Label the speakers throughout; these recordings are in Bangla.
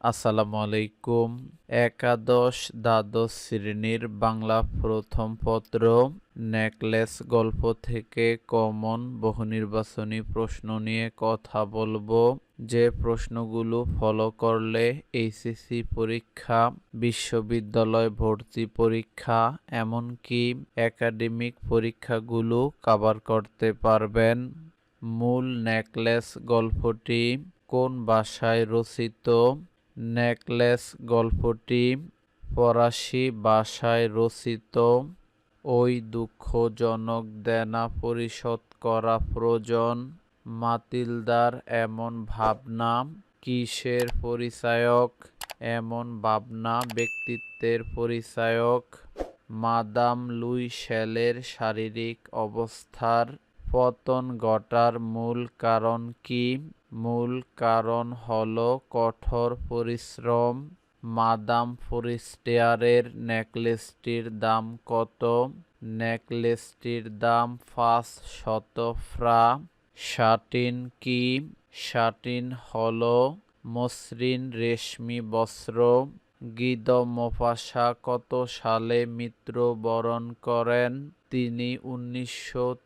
Speaker 1: আসসালামু আলাইকুম একাদশ দ্বাদশ শ্রেণির বাংলা প্রথম পত্র, নেকলেস গল্প থেকে কমন বহুনির্বাচনী প্রশ্ন নিয়ে কথা বলব। যে প্রশ্নগুলো ফলো করলে এইচএসসি পরীক্ষা, বিশ্ববিদ্যালয় ভর্তি পরীক্ষা, এমনকি একাডেমিক পরীক্ষাগুলো কভার করতে পারবেন। মূল নেকলেস গল্পটি কোন ভাষায় রচিত? নেকলেস গল্পটি ফরাসি ভাষায় রচিত। ওই দুঃখজনক দেনা পরিশোধ করা প্রয়োজন। মাতিলদার এমন ভাবনা, কিসের পরিচায়ক? এমন ভাবনা, ব্যক্তিত্বের পরিচায়ক? মাদাম লুই শ্যালের শারীরিক অবস্থার পতন ঘটার মূল কারণ কি? মূল কারণ হল কঠোর পরিশ্রম। মাদাম ফরিস্টেয়ারের নেকলেসটির দাম কত? নেকলেসটির দাম পাঁচ শত ফ্রা। শাটিন কি? শাটিন হল মসৃণ রেশমি বস্ত্র। গিদ মোফাসা কত সালে মৃত্যুবরণ করেন? তিনি উনিশশো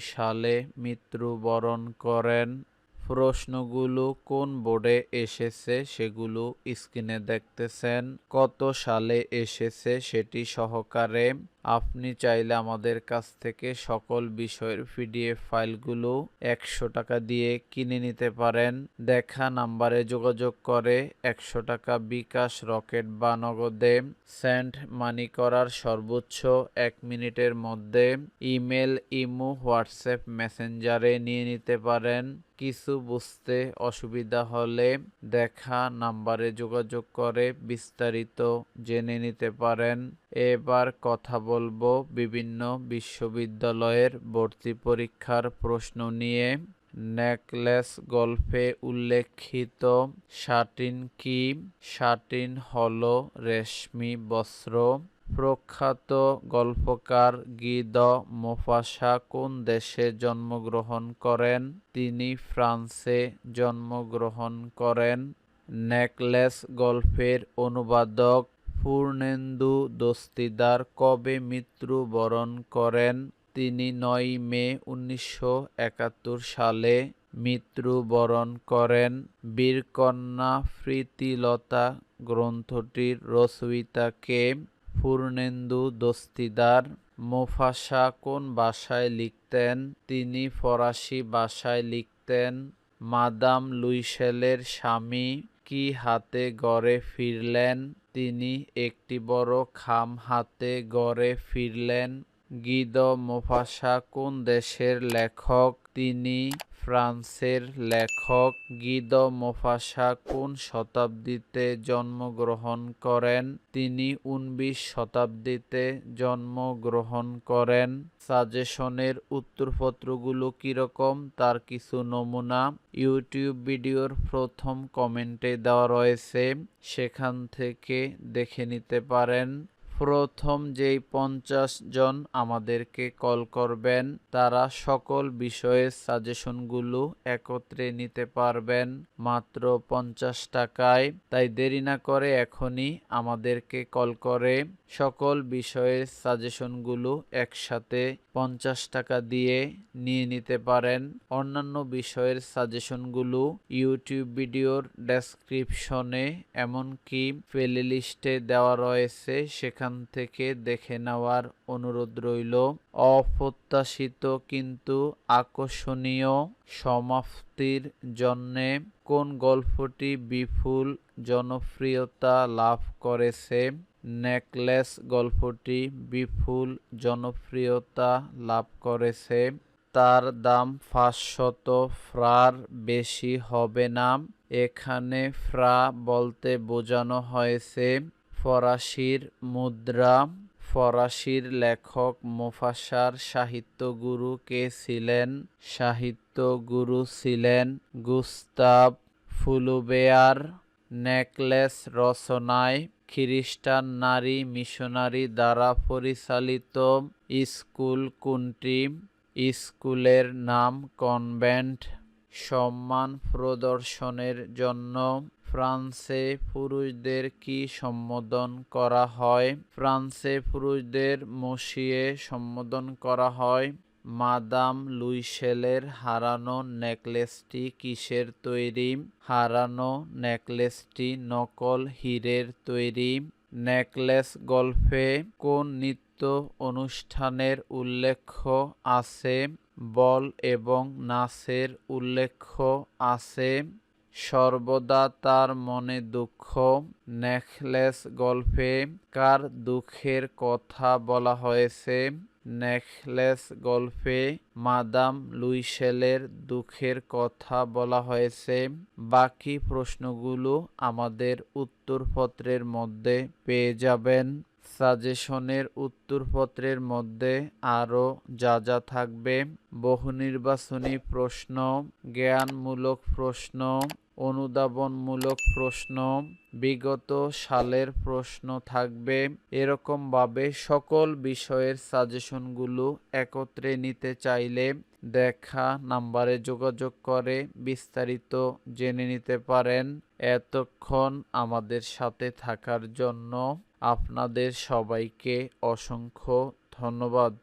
Speaker 1: সালে মৃত্যুবরণ করেন। প্রশ্নগুলো কোন বোর্ডে এসেছে সেগুলো স্ক্রিনে দেখতেছেন। কত সালে এসেছে সেটি সহকারে আপনি চাইলে আমাদের কাছ থেকে সকল বিষয়ের পিডিএফ ফাইলগুলো একশো টাকা দিয়ে কিনে নিতে পারেন। দেখা নাম্বারে যোগাযোগ করে একশো টাকা বিকাশ রকেট বা নগদে সেন্ড মানি করার সর্বোচ্চ এক মিনিটের মধ্যে ইমেল, ইমো, হোয়াটসঅ্যাপ, মেসেঞ্জারে নিয়ে নিতে পারেন। কিছু বুঝতে অসুবিধা হলে দেখা নাম্বারে যোগাযোগ করে বিস্তারিত জেনে নিতে পারেন। এবার কথা বলব বিভিন্ন বিশ্ববিদ্যালয়ের ভর্তি পরীক্ষার প্রশ্ন নিয়ে। নেকলেস গল্পে উল্লেখিত শাটিন কি? শাটিন হল রেশমি বস্ত্র। প্রখ্যাত গল্পকার গিদ মোফাসা কোন দেশে জন্মগ্রহণ করেন? তিনি ফ্রান্সে জন্মগ্রহণ করেন। নেকলেস গল্পের অনুবাদক পূর্ণেন্দু দস্তিদার কবে মৃত্যুবরণ করেন? তিনি নয় মে উনিশশো একাত্তর সালে মৃত্যুবরণ করেন। বীরকন্যা প্রীতিলতা গ্রন্থটির রচয়িতাকে পূর্ণেন্দু দস্তিদার মোফাসা কোন ভাষায় লিখতেন? তিনি ফরাসি ভাষায় লিখতেন। মাদাম লুইসেলের স্বামী কি হাতে গড়ে ফিরলেন? তিনি একটি বড় খাম হাতে গড়ে ফিরলেন। গিদ মোফাসা কোন দেশের লেখক? তিনি ফ্রান্সের লেখক গিদ মোফাসা কোন শতাব্দীতে জন্মগ্রহণ করেন? তিনি উনবিশ শতাব্দীতে জন্মগ্রহণ করেন। সাজেশনের উত্তরপত্রগুলো কীরকম তার কিছু নমুনা ইউটিউব ভিডিওর প্রথম কমেন্টে দেওয়া রয়েছে। সেখান থেকে দেখে নিতে পারেন। প্রথম যেই পঞ্চাশ জন আমাদেরকে কল করবেন, তারা সকল বিষয়ের সাজেশনগুলো একত্রে নিতে পারবেন মাত্র পঞ্চাশ টাকায়। তাই দেরি না করে এখনই আমাদেরকে কল করে সকল বিষয়ের সাজেশনগুলো একসাথে পঞ্চাশ টাকা দিয়ে নিয়ে নিতে পারেন। অন্যান্য বিষয়ের সাজেশনগুলো ইউটিউব ভিডিওর ডেসক্রিপশনে, এমনকি প্লে লিস্টে দেওয়া রয়েছে। সেখান থেকে দেখে নেওয়ার অনুরোধ রইল। অপ্রত্যাশিত কিন্তু আকর্ষণীয় সমাপ্তির জন্যে কোন গল্পটি বিপুল জনপ্রিয়তা লাভ করেছে? নেকলেস গল্পটি বিপুল জনপ্রিয়তা লাভ করেছে। তার দাম পাঁচশত ফ্রার বেশি হবে না। এখানে ফ্রা বলতে বোঝানো হয়েছে ফরাসির মুদ্রা। ফরাসির লেখক মোফাসার সাহিত্যগুরু কে ছিলেন? সাহিত্যগুরু ছিলেন গুস্তাব ফুলুবেয়ার। নেকলেস রচনায় খ্রিস্টান নারী মিশনারি দ্বারা পরিচালিত স্কুল কোনটি? স্কুলের নাম কনভেন্ট। সম্মান প্রদর্শনের জন্য ফ্রান্সে পুরুষদের কি সম্বোধন করা হয়? ফ্রান্সে পুরুষদের মসিয়ে সম্বোধন করা হয়। মাদাম লুইশেলের হারানো নেকলেসটি কিসের তৈরি? হারানো নেকলেসটি নকল হীরের তৈরি। নেকলেস গল্পে কোন নৃত্য অনুষ্ঠানের উল্লেখ আছে? বল এবং নাচের উল্লেখ আছে। সর্বদা তার মনে দুঃখ। নেকলেস গল্পে কার দুঃখের কথা বলা হয়েছে? নেকলেস গল্পে মাদাম লুইশেলের দুঃখের কথা বলা হয়েছে। বাকি প্রশ্নগুলো আমাদের উত্তরপত্রের মধ্যে পেয়ে যাবেন। সাজেশনের উত্তরপত্রের মধ্যে আরও যা যা থাকবে। বহু নির্বাচনী প্রশ্ন, জ্ঞানমূলক প্রশ্ন অনুধাবনমূলক প্রশ্ন। বিগত সালের প্রশ্ন থাকবে, এরকমভাবে সকল বিষয়ের সাজেশনগুলো একত্রে নিতে চাইলে দেখা নাম্বারে যোগাযোগ করে বিস্তারিত জেনে নিতে পারেন। এতক্ষণ আমাদের সাথে থাকার জন্য আপনাদের সবাইকে অসংখ্য ধন্যবাদ।